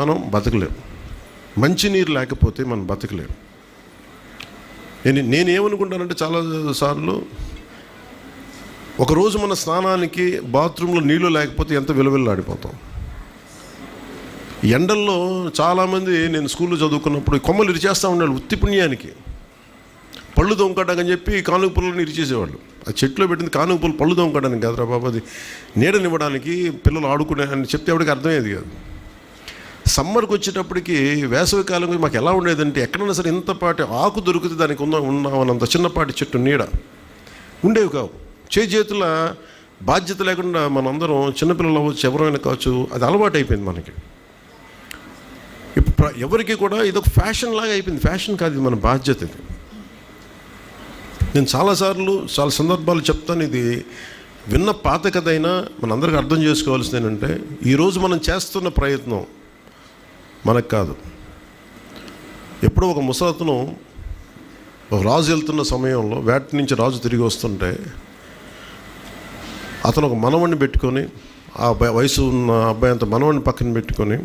మనం బతకలేం. మంచినీరు లేకపోతే మనం బతకలేం. నేను నేనేమనుకుంటానంటే చాలా సార్లు ఒకరోజు మన స్నానానికి బాత్రూంలో నీళ్ళు లేకపోతే ఎంత విలువెల్లాడిపోతాం. ఎండల్లో చాలామంది నేను స్కూల్లో చదువుకున్నప్పుడు కొమ్మలు ఇరిచేస్తూ ఉండాలి ఉత్తి పుణ్యానికి. పళ్ళు దొంకటాకని చెప్పి కానుక పుల్లని ఇరిచేసేవాళ్ళు. ఆ చెట్లో పెట్టింది కానుక పుల్లు పళ్ళు దొంకడానికి కదరా బాబు అది నీడనివ్వడానికి పిల్లలు ఆడుకునే అని చెప్తే ఎవరికి అర్థమయ్యేది కాదు. సమ్మర్కి వచ్చేటప్పటికి వేసవి కాలం మాకు ఎలా ఉండేదంటే ఎక్కడైనా సరే ఇంతపాటి ఆకు దొరికితే దానికి ఉన్న ఉన్నామన్నంత చిన్నపాటి చెట్టు నీడ ఉండేవి కావు. చే చేతుల బాధ్యత లేకుండా మనందరం చిన్నపిల్లలు అవ్వచ్చు ఎవరైనా కావచ్చు అది అలవాటు అయిపోయింది మనకి. ఇప్పుడు ఎవరికి కూడా ఇదొక ఫ్యాషన్ లాగా అయిపోయింది. ఫ్యాషన్ కాదు ఇది మన బాధ్యత ఇది. నేను చాలాసార్లు చాలా సందర్భాలు చెప్తాను ఇది విన్న పాత కథ అయినా మనందరికీ అర్థం చేసుకోవాల్సింది ఏంటంటే ఈరోజు మనం చేస్తున్న ప్రయత్నం మనకు కాదు ఎప్పుడో ఒక ముసలతను రాజు వెళ్తున్న సమయంలో వేట నుంచి రాజు తిరిగి వస్తుంటే అతను ఒక మనవణ్ణి పెట్టుకొని ఆ అబ్బాయి వయసు ఉన్న అబ్బాయి అంత మనవణ్ణి పక్కన పెట్టుకొని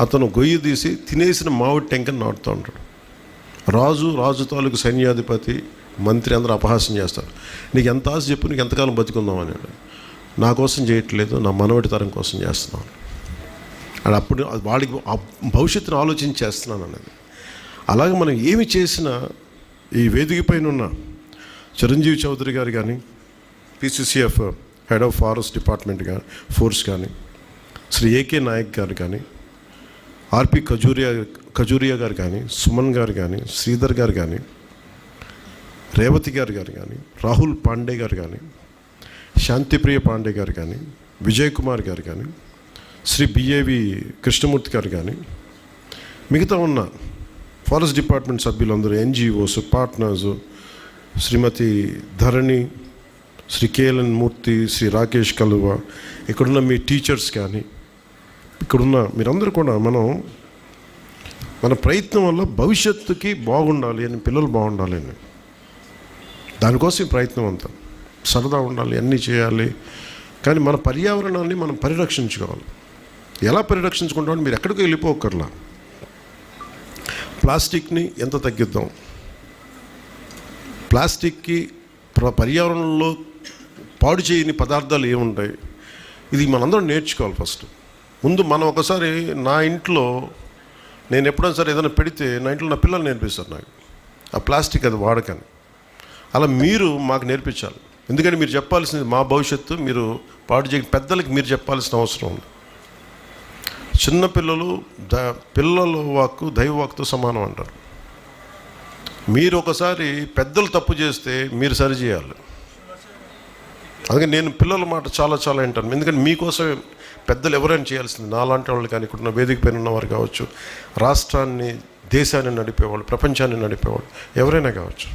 అతను గొయ్యి తీసి తినేసిన మామిడి టెంకని నాటుతూ ఉంటాడు. రాజు రాజు తాలూకు సైన్యాధిపతి మంత్రి అందరూ అపహాసం చేస్తారు. నీకు ఎంత ఆశ చెప్పు నీకు ఎంతకాలం బతుకుందాం అని. నా కోసం చేయట్లేదు నా మనవడి తరం కోసం చేస్తున్నాను. అది అప్పుడు అది వాడికి భవిష్యత్తును ఆలోచించి చేస్తున్నాను అన్నది. అలాగే మనం ఏమి చేసినా ఈ వేదిక పైన ఉన్న చిరంజీవి చౌదరి గారు కానీ PCCF head of forest department కానీ ఫోర్స్ కానీ శ్రీ ఏకే నాయక్ గారు కానీ ఆర్పి ఖజూరియా ఖజూరియా గారు కానీ సుమన్ గారు కానీ శ్రీధర్ గారు కానీ రేవతి గారు గారు కానీ రాహుల్ పాండే గారు కానీ శాంతిప్రియ పాండే గారు కానీ విజయ్ కుమార్ గారు కానీ శ్రీ బిఏవి కృష్ణమూర్తి గారు కానీ మిగతా ఉన్న ఫారెస్ట్ డిపార్ట్మెంట్ సభ్యులందరూ NGOs partners Shrimati Dharani Shri KLN Murthy Shri Rakesh Kaluva ఇక్కడున్న మీ టీచర్స్ కానీ ఇక్కడున్న మీరందరూ కూడా మనం మన ప్రయత్నం వల్ల భవిష్యత్తుకి బాగుండాలి అని పిల్లలు బాగుండాలి అని. దానికోసం ప్రయత్నం అంతా. సరదా ఉండాలి అన్నీ చేయాలి. కానీ మన పర్యావరణాన్ని మనం పరిరక్షించుకోవాలి. ఎలా పరిరక్షించుకుంటామని మీరు ఎక్కడికి వెళ్ళిపోకర్లా ప్లాస్టిక్ని ఎంత తగ్గిద్దాం? ప్లాస్టిక్కి ప్ర- పర్యావరణంలో పాడు చేయని పదార్థాలు ఏముంటాయి? ఇది మనందరం నేర్చుకోవాలి ఫస్ట్. ముందు మనం ఒకసారి నా ఇంట్లో నేను ఎప్పుడైనా సరే ఏదైనా పెడితే నా ఇంట్లో నా పిల్లలు నేర్పిస్తారు నాకు. ఆ ప్లాస్టిక్ అది వాడకని. అలా మీరు మాకు నేర్పించాలి. ఎందుకంటే మీరు చెప్పాల్సింది మా భవిష్యత్తు మీరు పాడు చేయ పెద్దలకి మీరు చెప్పాల్సిన అవసరం ఉంది. చిన్నపిల్లలు ద పిల్లల వాక్కు దైవ వాక్తో సమానం అంటారు. మీరు ఒకసారి పెద్దలు తప్పు చేస్తే మీరు సరి చేయాలి. అందుకని నేను పిల్లల మాట చాలా చాలా వింటాను. ఎందుకంటే మీకోసం పెద్దలు ఎవరైనా చేయాల్సింది నాలాంటి వాళ్ళు కానీ ఇక్కడ వేదిక పైన ఉన్నవారు కావచ్చు రాష్ట్రాన్ని దేశాన్ని నడిపేవాళ్ళు ప్రపంచాన్ని నడిపేవాళ్ళు ఎవరైనా కావచ్చు.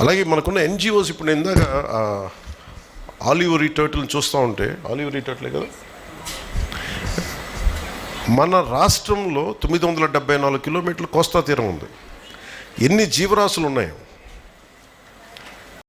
అలాగే మనకున్న ఎన్జిఓస్ ఇప్పుడు నేను ఇందాక ఆలివ్ ఆలివరీ టర్టిల్ని చూస్తూ ఉంటే ఆలివరీ టర్టిలే కదా? మన రాష్ట్రంలో తొమ్మిది వందల డెబ్బై నాలుగు కిలోమీటర్ల కోస్తా తీరం ఉంది. ఎన్ని జీవరాశులు ఉన్నాయి.